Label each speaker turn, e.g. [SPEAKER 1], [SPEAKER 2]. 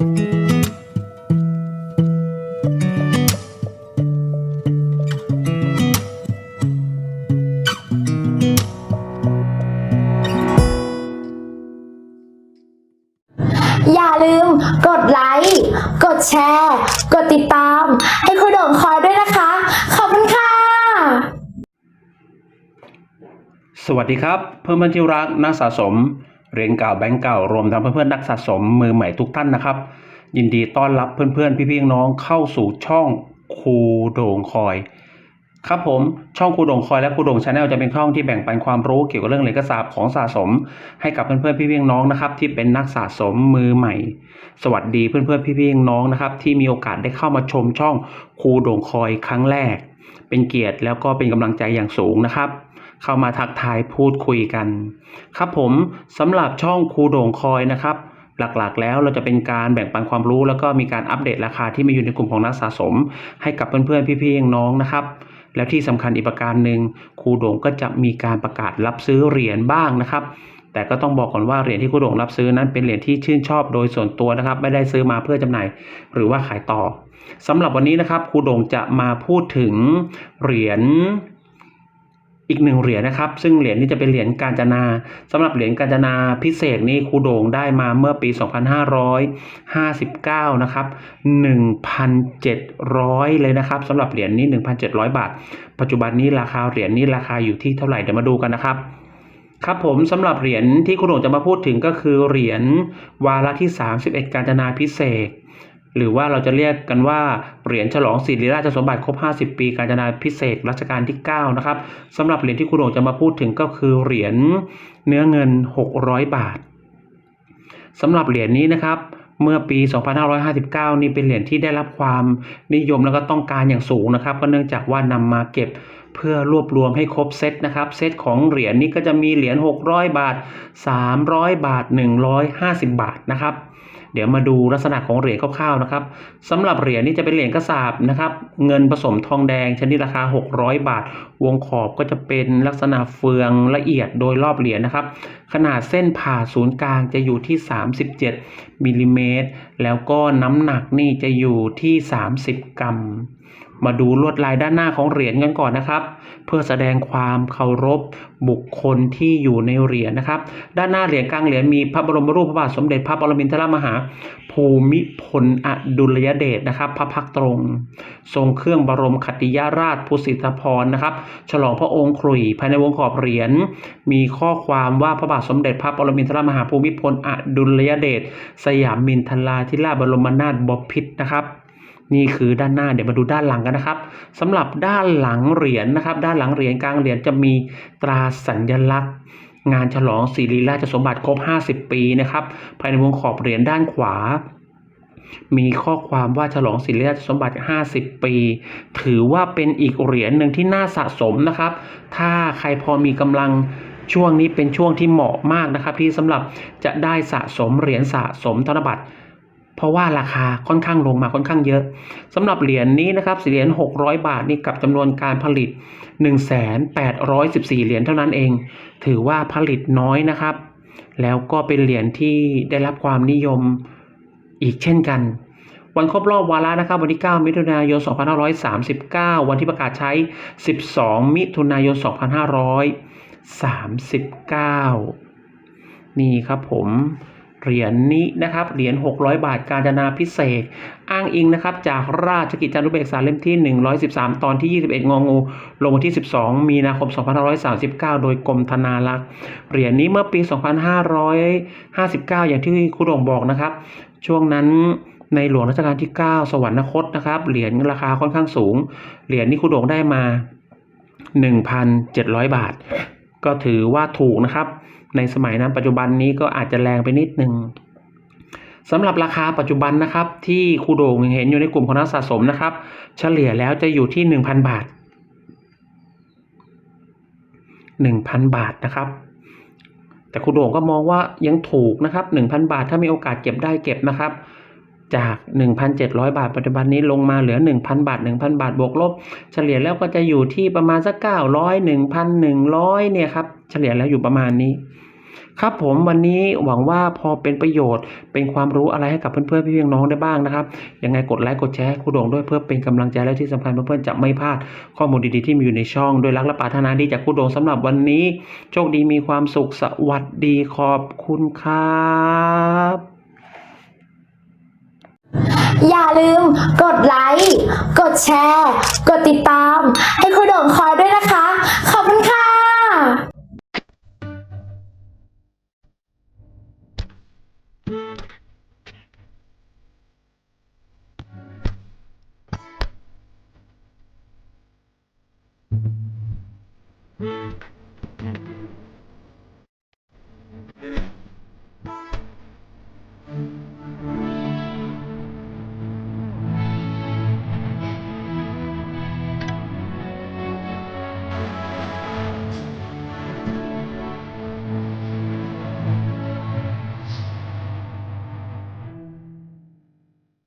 [SPEAKER 1] อย่าลืมกดไลค์ กดแชร์ กดติดตาม ให้คุณโด่งคอยด้วยนะคะ ขอบคุณค่ะ
[SPEAKER 2] สวัสดีครับ เพื่อนเพื่อนที่รักนักสะสม เหรียญเก่าแบงก์เก่ารวมทั้งเพื่อนเพื่อนๆนักสะสมมือใหม่ทุกท่านนะครับ ยินดีต้อนรับเพื่อนเพื่อนๆ พี่ๆน้องเข้าสู่ช่องครูโด่งคอย ครับผมช่องครูโด่งคอยและครูโด่งชาแนลจะเป็นช่องที่แบ่งปันความรู้เกี่ยวกับเรื่องเหรียญกระสาบของสะสม ให้กับเพื่อนเพื่อนๆพี่ๆน้องนะครับที่เป็นนักสะสมมือใหม่ สวัสดีเพื่อนเพื่อนๆพี่ๆน้องนะครับที่มีโอกาสได้เข้ามาชมช่องครูโด่งคอยครั้งแรก เป็นเกียรติแล้วก็เป็นกำลังใจอย่างสูงนะครับ เข้ามาทักทายพูดคุยกัน ครับผมสำหรับช่องครูโด่งคอยนะครับ หลักๆ แล้วเราจะเป็นการแบ่งปันความรู้ แล้วก็มีการอัปเดตราคาที่มีอยู่ในกลุ่มของนักสะสม ให้กับเพื่อนๆพี่ๆน้องๆนะครับแล้วที่สำคัญอีกประการหนึ่งครูโด่งก็จะมีการประกาศรับซื้อเหรียญบ้างนะครับ แต่ก็ต้องบอกก่อนว่าเหรียญที่ครูโด่งรับซื้อนั้นเป็นเหรียญที่ชื่นชอบโดยส่วนตัวนะครับ ไม่ได้ซื้อมาเพื่อจำหน่ายหรือว่าขายต่อสำหรับวันนี้นะครับครูโด่งจะมาพูดถึงเหรียญ อีกหนึ่งเหรียญนะครับ ซึ่งเหรียญนี้จะเป็นเหรียญกาญจนาสำหรับเหรียญกาญจนาพิเศษนี่ครูโด่งได้มาเมื่อปี 2559 นะครับ 1,700 เลยนะครับสำหรับเหรียญนี้ 1,700 บาท ปัจจุบันนี้ราคาเหรียญนี้ราคาอยู่ที่เท่าไหร่เดี๋ยวมาดูกันนะครับครับผมสำหรับเหรียญที่คุณโด่งจะมาพูดถึงก็คือเหรียญวาระที่ 31 กาญจนาพิเศษ หรือว่าเราจะเรียกกันว่าเหรียญฉลองศิริราชสมบัติครบ 50 ปี การจนาพิเศษรัชกาลที่ 9 นะครับสำหรับเหรียญที่คุณโด่งจะมาพูดถึงก็คือเหรียญเนื้อเงิน 600 บาทสำหรับเหรียญนี้นะครับเมื่อปี 2559 นี่เป็นเหรียญที่ได้รับความนิยมแล้วก็ต้องการอย่างสูงนะครับ ก็เนื่องจากว่านำมาเก็บเพื่อรวบรวมให้ครบเซตนะครับ เซตของเหรียญนี้ก็จะมีเหรียญ 600 บาท 300 บาท 150 บาทนะครับ เดี๋ยวมาดูลักษณะของเหรียญคร่าวๆนะครับสำหรับเหรียญนี้จะเป็นเหรียญกระสาบนะครับ เงินผสมทองแดงชนิดราคา 600 บาท วงขอบก็จะเป็นลักษณะเฟืองละเอียดโดยรอบเหรียญนะครับ ขนาดเส้นผ่าศูนย์กลางจะอยู่ที่ 37มิลลิเมตรแล้วก็น้ำหนักนี่จะอยู่ที่ 30 กรัม มาดูลวดลายด้านหน้าของเหรียญกันก่อนนะครับ เพื่อแสดงความเคารพบุคคลที่อยู่ในเหรียญนะครับ ด้านหน้าเหรียญกลางเหรียญมีพระบรมรูปพระบาทสมเด็จพระปรมินทรมหา ภูมิพลอดุลยเดชนะครับ พระพักตรง ทรงเครื่องบรมคติยราชภูสิทธพรนะครับ ฉลองพระองค์ขลุ่ยภายในวงขอบเหรียญมีข้อความว่าพระบาทสมเด็จพระปรมินทรมหาภูมิพลอดุลยเดชสยามมินทราธิราชบรมนาถบพิตรนะครับ นี่คือด้านหน้าเดี๋ยวมาดูด้านหลังกันนะครับสำหรับด้านหลังเหรียญนะครับ ด้านหลังเหรียญกลางเหรียญจะมีตราสัญลักษณ์ งานฉลองศิริราชสมบัติครบ 50 ปีนะครับ ภายในวงขอบเหรียญด้านขวา มีข้อความว่าฉลองศิริราชสมบัติ 50 ปี ถือว่าเป็นอีกเหรียญหนึ่งที่น่าสะสมนะครับ ถ้าใครพอมีกำลังช่วงนี้เป็นช่วงที่เหมาะมากนะครับ ที่สำหรับจะได้สะสมเหรียญสะสมธนบัตร เพราะว่าราคาค่อนข้างลงมาค่อนข้างเยอะสำหรับเหรียญนี้นะครับเหรียญ600 บาทนี่กับจำนวนการผลิต 1,814 เหรียญเท่านั้นเอง ถือว่าผลิตน้อยนะครับ แล้วก็เป็นเหรียญที่ได้รับความนิยมอีกเช่นกัน วันครบรอบวาระนะครับ วันที่ 9 มิถุนายน 2539 วันที่ประกาศใช้ 12 มิถุนายน 2539 นี่ครับผม เหรียญนี้นะครับเหรียญ600 บาทการจนาพิเศษ อ้างอิงนะครับจากราชกิจจานุเบกษาเล่มที่ 113 ตอนที่ 21 งองู ลงวันที่ 12 มีนาคม 2539 โดยกรมธนารักษ์เหรียญนี้เมื่อปี 2559 อย่างที่ครูโด่งบอกนะครับ ช่วงนั้นในหลวงรัชกาลที่ 9 สวรรคตนะครับเหรียญราคาค่อนข้างสูง เหรียญนี้ครูโด่งได้มา 1,700 บาท ก็ถือว่าถูกนะครับ ในสมัยนั้นปัจจุบันนี้ก็อาจจะแรงไปนิดนึงสำหรับราคาปัจจุบันนะครับ ที่ครูโด่งเห็นอยู่ในกลุ่มของนักสะสมนะครับ เฉลี่ยแล้วจะอยู่ที่ 1,000 บาท 1,000 บาทนะครับ แต่ครูโด่งก็มองว่ายังถูกนะครับ 1,000 บาท ถ้ามีโอกาสเก็บได้เก็บนะครับ จาก 1,700 บาท ปัจจุบันนี้ลงมาเหลือ 1,000 บาท 1,000 บาท บวกลบ เฉลี่ยแล้วก็จะอยู่ที่ประมาณสัก 900 1,100 เนี่ยครับ เฉลี่ยแล้วอยู่ประมาณนี้ ครับผมวันนี้หวังว่าพอเป็นประโยชน์ เป็นความรู้อะไรให้กับเพื่อนๆพี่ๆน้องได้บ้างนะครับ ยังไงกดไลค์กดแชร์ให้ครูโด่งด้วยเพื่อเป็นกำลังใจและที่สำคัญเพื่อนๆจะไม่พลาดข้อมูลดีๆที่มีอยู่ในช่องโดยรักและปรารถนาดีจากครูโด่งสำหรับวันนี้ โชคดีมีความสุขสวัสดีขอบคุณครับ
[SPEAKER 1] อย่าลืมกดไลค์ กดแชร์ กดติดตาม ให้ครูโด่งคอยด้วยนะคะ ขอบคุณค่ะ Thank.